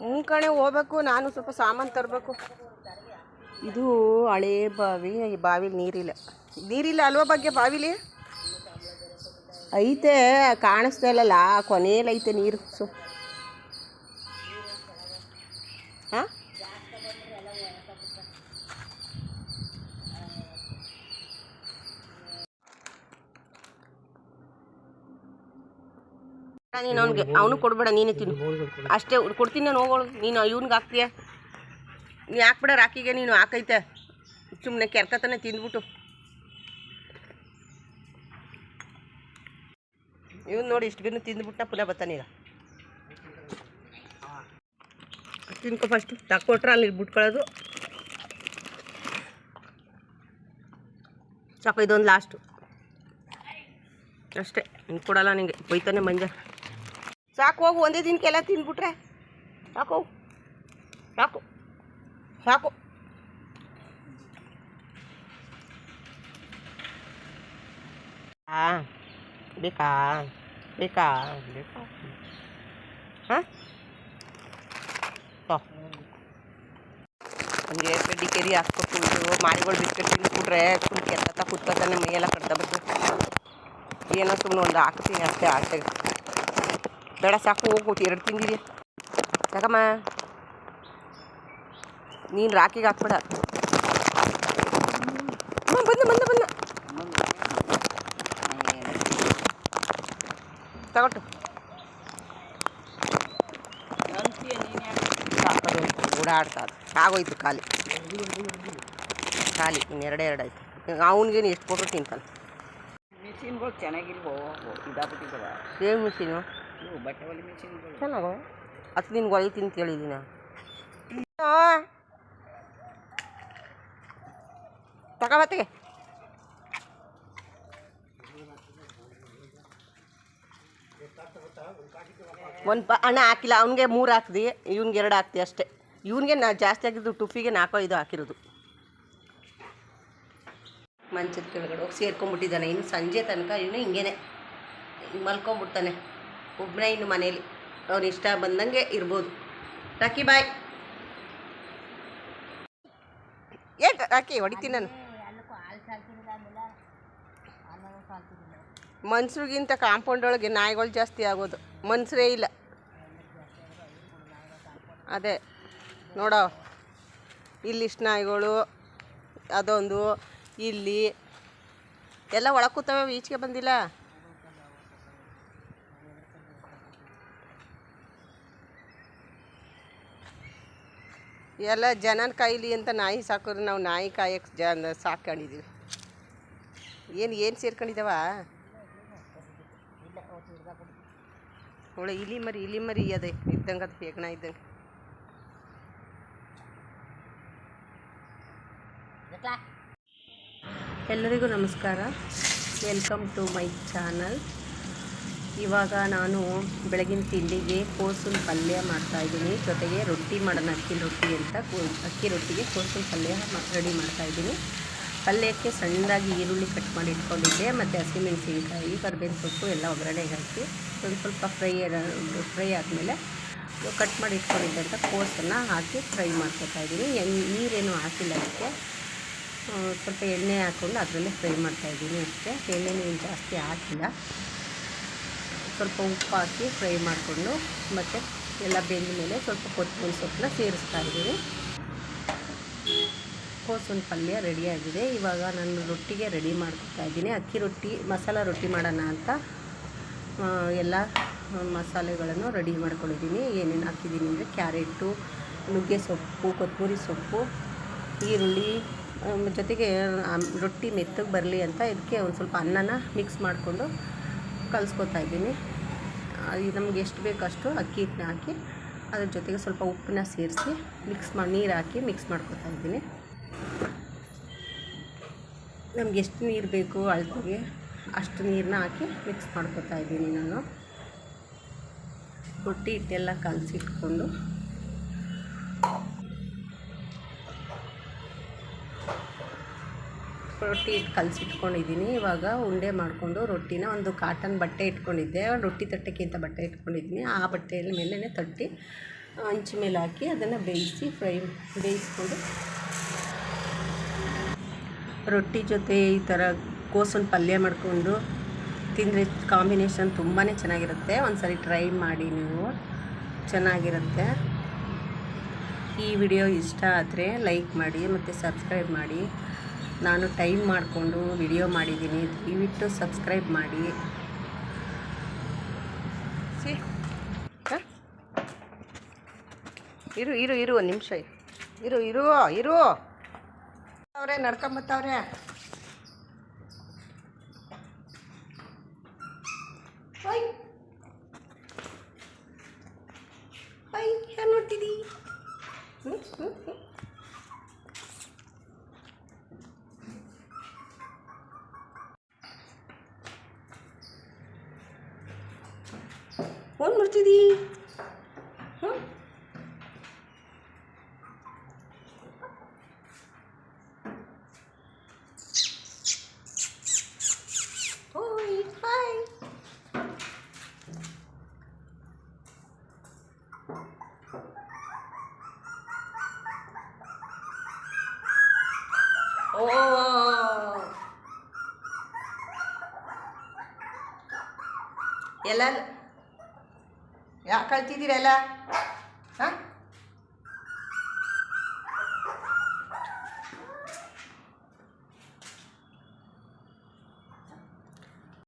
ಹ್ಞೂ ಕಣೆ ಹೋಗ್ಬೇಕು ನಾನು ಸ್ವಲ್ಪ ಸಾಮಾನು ತರಬೇಕು. ಇದು ಹಳೆ ಬಾವಿ ಈ ಬಾವಿಲಿ ನೀರಿಲ್ಲ. ನೀರಿಲ್ಲ ಅಲ್ವಾ ಬಗ್ಗೆ ಬಾವಿಲಿ? ಐತೆ ಕಾಣಿಸ್ತಾ ಇಲ್ಲಲ್ಲ ಕೊನೆಯಲ್ಲಿ ಐತೆ ನೀರು ಸೊ ನೀನು ಅವ್ನಿಗೆ ಅವನು ಕೊಡ್ಬೇಡ ನೀನೇ ತಿನ್ನು. ಅಷ್ಟೇ ಕೊಡ್ತೀನಿ ನಾನು ಹೋಗೋಳು. ನೀನು ಇವ್ನಿಗೆ ಹಾಕ್ತೀಯ? ನೀ ಹಾಕ್ಬೇಡ ರಾಕಿಗೆ ನೀನು ಹಾಕೈತೆ. ಸುಮ್ಮನೆ ಕೆರ್ಕತಾನೆ ತಿಂದ್ಬಿಟ್ಟು ಇವ್ನು ನೋಡಿ ಇಷ್ಟು ಬಿನ್ನು ತಿಂದ್ಬಿಟ್ಟ ಪುನಃ ಬರ್ತಾನೀಗ ತಿನ್ಕೊ ಫಸ್ಟ್ ತಕ್ಕೊಟ್ರೆ ಅಲ್ಲಿ ಬಿಟ್ಕೊಳ್ಳೋದು ಸಾಕು ಇದೊಂದು ಲಾಸ್ಟು ಅಷ್ಟೇ ಹಿಂಗೆ ಕೊಡಲ್ಲ ನಿಂಗೆ. ಬೈತಾನೆ ಮಂಜ. ಸಾಕು ಹೋಗು ಒಂದೇ ದಿನಕ್ಕೆಲ್ಲ ತಿಂದ್ಬಿಟ್ರೆ ಸಾಕು ಹೋಗು. ಸಾಕು ಸಾಕು. ಹಾಂ ಬೇಕಾ ಬೇಕಾ ಬೇಕಾ. ಹಾಂ? ಹಂಗೆ ಕಡ್ಡಿ ಕೆರಿ ಹಾಕ್ಕೊಟ್ಟು ಮಾರಿಗಳು ಬಿಸ್ಕೆಟ್ ತಿಂದ್ಬಿಟ್ರೆ ಫುಲ್ ಕೆತ್ತ ಕುತ್ಕೊತಾನೆ ಮೈಯೆಲ್ಲ ಕಡ್ತಾ ಬರ್ತದೆ ಏನೋ ಸುಮ್ಮನೆ ಒಂದು ಹಾಕ್ತೀನಿ ಅಷ್ಟೇ ಆಟೆಗೆ ಬೇಡ ಸಾಕು ಹೋಗ್ಬಿಟ್ಟು ಎರಡು ತಿಂದಿರಿ ಯಾಕಮ್ಮ ನೀನು ರಾಕಿಗೆ ಹಾಕ್ಬೇಡ ಬಂದ ಬಂದ ಬಂದ ತಗೊಟ್ಟು ಓಡಾಡ್ತಾ ಆಗೋಯ್ತು ಖಾಲಿ ಖಾಲಿ ಇನ್ನೆರಡೇ ಎರಡು ಆಯ್ತು ಅವನಿಗೇನು ಎಷ್ಟು ಕೊಟ್ಟರು ತಿಂತಾನೆ ಮಿಷಿನ್ಗಳು ಚೆನ್ನಾಗಿಲ್ವೋ ಇದಾಗ್ಬಿಟ್ಟಿದ್ದಾವೆ ಸೇಮ್ ಮಿಷಿನು ಇವು ಹತ್ತು ದಿನ ಚೆನ್ನಾಗವ ಹೊಳಿತೀನಿ ಅಂತ ಹೇಳಿದ್ದೀನ ತಗೋಬತ್ತಿಗೆ ಒಂದು ಪ, ಅಣ್ಣ ಹಾಕಿಲ್ಲ, ಅವ್ನಿಗೆ ಮೂರು ಹಾಕ್ದಿ, ಇವ್ನಿಗೆ ಎರಡು ಹಾಕ್ತಿ ಅಷ್ಟೇ. ಇವನಿಗೆ ನಾ ಜಾಸ್ತಿ ಆಗಿದ್ದು ಟುಫಿಗೆ ನಾಲ್ಕೋ ಇದು ಹಾಕಿರೋದು. ಮಂಚದ ಕೆಳಗಡೆ ಹೋಗಿ ಸೇರ್ಕೊಂಡ್ಬಿಟ್ಟಿದ್ದಾನೆ. ಇನ್ನು ಸಂಜೆ ತನಕ ಇನ್ನು ಹಿಂಗೇನೆ. ಮಲ್ಕೊಂಬಿಡ್ತಾನೆ ಒಬ್ಬನೇ ಇನ್ನು ಮನೇಲಿ. ಅವ್ನ ಇಷ್ಟ ಬಂದಂಗೆ ಇರ್ಬೋದು. Rocky, bye. ಏ ರಾಕಿ, ಹೊಡಿತೀನಿ ನಾನು. ಮನ್ಸ್ರಿಗಿಂತ ಕಾಂಪೌಂಡ್ ಒಳಗೆ ನಾಯಿಗಳು ಜಾಸ್ತಿ ಆಗೋದು. ಮನ್ಸರೇ ಇಲ್ಲ. ಅದೇ, ನೋಡೋ. ಇಲ್ಲಿಷ್ಟು ನಾಯಿಗಳು, ಅದೊಂದು, ಇಲ್ಲಿ. ಎಲ್ಲ ಒಳಗೆ ಈಚೆಗೆ ಬಂದಿಲ್ಲ. ಎಲ್ಲ ಜನನ ಕಾಯಿಲಿ ಅಂತ ನಾಯಿ ಸಾಕಿದ್ರೆ ನಾವು ನಾಯಿ ಕಾಯಕ್ಕೆ ಜನ ಸಾಕೊಂಡಿದ್ದೀವಿ ಏನು ಏನು ಸೇರ್ಕೊಂಡಿದ್ದಾವ? ಒಳ್ಳೆ ಇಲಿ ಮರಿ ಇಲಿ ಮರಿ ಅದೇ, ಇದ್ದಂಗೆ ಅದು ಬೇಗಣ ಇದ್ದಂಗೆ. ಎಲ್ಲರಿಗೂ ನಮಸ್ಕಾರ. ವೆಲ್ಕಮ್ ಟು ಮೈ ಚಾನಲ್ ಇವಾಗ ನಾನು ಬೆಳಗಿನ ತಿಂಡಿಗೆ ಕೋಸು ಪಲ್ಯ ಮಾಡ್ತಾಯಿದ್ದೀನಿ ಜೊತೆಗೆ ರೊಟ್ಟಿ ಮಾಡೋಣ, ಅಕ್ಕಿ ರೊಟ್ಟಿ ಅಂತ ಅಕ್ಕಿ ರೊಟ್ಟಿಗೆ ಕೋಸು ಪಲ್ಯ ರೆಡಿ ಮಾಡ್ತಾಯಿದ್ದೀನಿ ಪಲ್ಯಕ್ಕೆ ಸಣ್ಣದಾಗಿ ಈರುಳ್ಳಿ ಕಟ್ ಮಾಡಿ ಇಟ್ಕೊಂಡಿದ್ದೆ. ಮತ್ತು ಹಸಿಮೆಣಸಿನಕಾಯಿ ಕರ್ಬೇವಿನ ಸೊಪ್ಪು ಎಲ್ಲ ಒಗ್ಗರಣೆಗೆ ಹಾಕಿ ಒಂದು ಸ್ವಲ್ಪ ಫ್ರೈ ಫ್ರೈ ಆದಮೇಲೆ ಕಟ್ ಮಾಡಿ ಇಟ್ಕೊಂಡಿದ್ದಂಥ ಕೋಸನ್ನು ಹಾಕಿ ಫ್ರೈ ಮಾಡ್ಕೊತಾ ಇದ್ದೀನಿ. ಎಣ್ಣೆ ನೀರೇನು ಹಾಕಿಲ್ಲ ಅದಕ್ಕೆ. ಸ್ವಲ್ಪ ಎಣ್ಣೆ ಹಾಕ್ಕೊಂಡು ಅದರಲ್ಲೇ ಫ್ರೈ ಮಾಡ್ತಾಯಿದ್ದೀನಿ ಅಷ್ಟೇ. ಎಣ್ಣೆನೂ ಜಾಸ್ತಿ ಹಾಕಿಲ್ಲ. ಸ್ವಲ್ಪ ಉಪ್ಪು ಹಾಕಿ ಫ್ರೈ ಮಾಡಿಕೊಂಡು ಮತ್ತು ಎಲ್ಲ ಬೆಂದ ಮೇಲೆ ಸ್ವಲ್ಪ ಕೊತ್ತಂಬರಿ ಸೊಪ್ಪನ್ನ ಸೇರಿಸ್ತಾ ಇದ್ದೀನಿ ಕೋಸನ್ ಪಲ್ಯ ರೆಡಿಯಾಗಿದೆ ಇವಾಗ ನಾನು ರೊಟ್ಟಿಗೆ ರೆಡಿ ಮಾಡ್ಕೊತಾ ಇದ್ದೀನಿ. ಅಕ್ಕಿ ರೊಟ್ಟಿ, ಮಸಾಲ ರೊಟ್ಟಿ ಮಾಡೋಣ ಅಂತ ಎಲ್ಲ ಮಸಾಲೆಗಳನ್ನು ರೆಡಿ ಮಾಡ್ಕೊಂಡಿದ್ದೀನಿ. ಏನೇನು ಹಾಕಿದ್ದೀನಿ ಅಂದರೆ ಕ್ಯಾರೆಟು, ನುಗ್ಗೆ ಸೊಪ್ಪು, ಕೊತ್ತಂಬರಿ ಸೊಪ್ಪು, ಈರುಳ್ಳಿ ಜೊತೆಗೆ ರೊಟ್ಟಿ ಮೆತ್ತಗೆ ಬರಲಿ ಅಂತ ಇದಕ್ಕೆ ಒಂದು ಸ್ವಲ್ಪ ಅನ್ನನ ಮಿಕ್ಸ್ ಮಾಡಿಕೊಂಡು ಕಲಿಸ್ಕೊತಾ ಇದ್ದೀನಿ. ನಮ್ಗೆ ಎಷ್ಟು ಅಷ್ಟು ಅಕ್ಕಿ ಹಿಟ್ಟನ್ನ ಹಾಕಿ ಅದ್ರ ಜೊತೆಗೆ ಸ್ವಲ್ಪ ಉಪ್ಪನ್ನ ಸೇರಿಸಿ ಮಿಕ್ಸ್ ಮಾಡಿ ನೀರು ಹಾಕಿ ಮಿಕ್ಸ್ ಮಾಡ್ಕೊತಾ ಇದ್ದೀನಿ. ನಮ್ಗೆ ಎಷ್ಟು ನೀರು ಬೇಕು ಅಳತೆಗೆ ಅಷ್ಟು ನೀರನ್ನ ಹಾಕಿ ಮಿಕ್ಸ್ ಮಾಡ್ಕೊತಾ ಇದ್ದೀನಿ ನಾನು. ರೊಟ್ಟಿ ಹಿಟ್ಟೆಲ್ಲ ಕಲಸಿಟ್ಕೊಂಡು ರೊಟ್ಟಿ ಕಲಸಿಟ್ಕೊಂಡಿದ್ದೀನಿ. ಇವಾಗ ಉಂಡೆ ಮಾಡಿಕೊಂಡು ರೊಟ್ಟಿನ ಒಂದು ಕಾಟನ್ ಬಟ್ಟೆ ಇಟ್ಕೊಂಡಿದ್ದೆ. ರೊಟ್ಟಿ ತಟ್ಟಕ್ಕಿಂತ ಬಟ್ಟೆ ಇಟ್ಕೊಂಡಿದ್ದೀನಿ. ಆ ಬಟ್ಟೆಯಲ್ಲಿ ಮೇಲೇ ತಟ್ಟಿ ಹಂಚು ಮೇಲೆ ಹಾಕಿ ಅದನ್ನು ಬೇಯಿಸಿ ಫ್ರೈ ಬೇಯಿಸ್ಕೊಂಡು ರೊಟ್ಟಿ ಜೊತೆ ಈ ಥರ ಕೋಸಿನ ಪಲ್ಯ ಮಾಡಿಕೊಂಡು ತಿಂದರೆ ಕಾಂಬಿನೇಷನ್ ತುಂಬಾ ಚೆನ್ನಾಗಿರುತ್ತೆ. ಒಂದ್ಸರಿ ಟ್ರೈ ಮಾಡಿ ನೀವು. ಚೆನ್ನಾಗಿರುತ್ತೆ. ಈ ವಿಡಿಯೋ ಇಷ್ಟ ಆದರೆ ಲೈಕ್ ಮಾಡಿ ಮತ್ತು ಸಬ್ಸ್ಕ್ರೈಬ್ ಮಾಡಿ. ನಾನು ಟೈಮ್ ಮಾಡಿಕೊಂಡು ವಿಡಿಯೋ ಮಾಡಿದ್ದೀನಿ. ದಯವಿಟ್ಟು ಸಬ್ಸ್ಕ್ರೈಬ್ ಮಾಡಿ. ಇರು ಇರು ಇರು, ಒಂದು ನಿಮಿಷ ಇರು. ಇರು ಇರು ಅವರೇ ನಡ್ಕೊಂಬತ್ತವ್ರೆ ಫೋನ್ ಮಾಡ್ತಿದ್ದೀ ಹ್ಞೂ ಓಯ್ या कळती ती राहिला हां?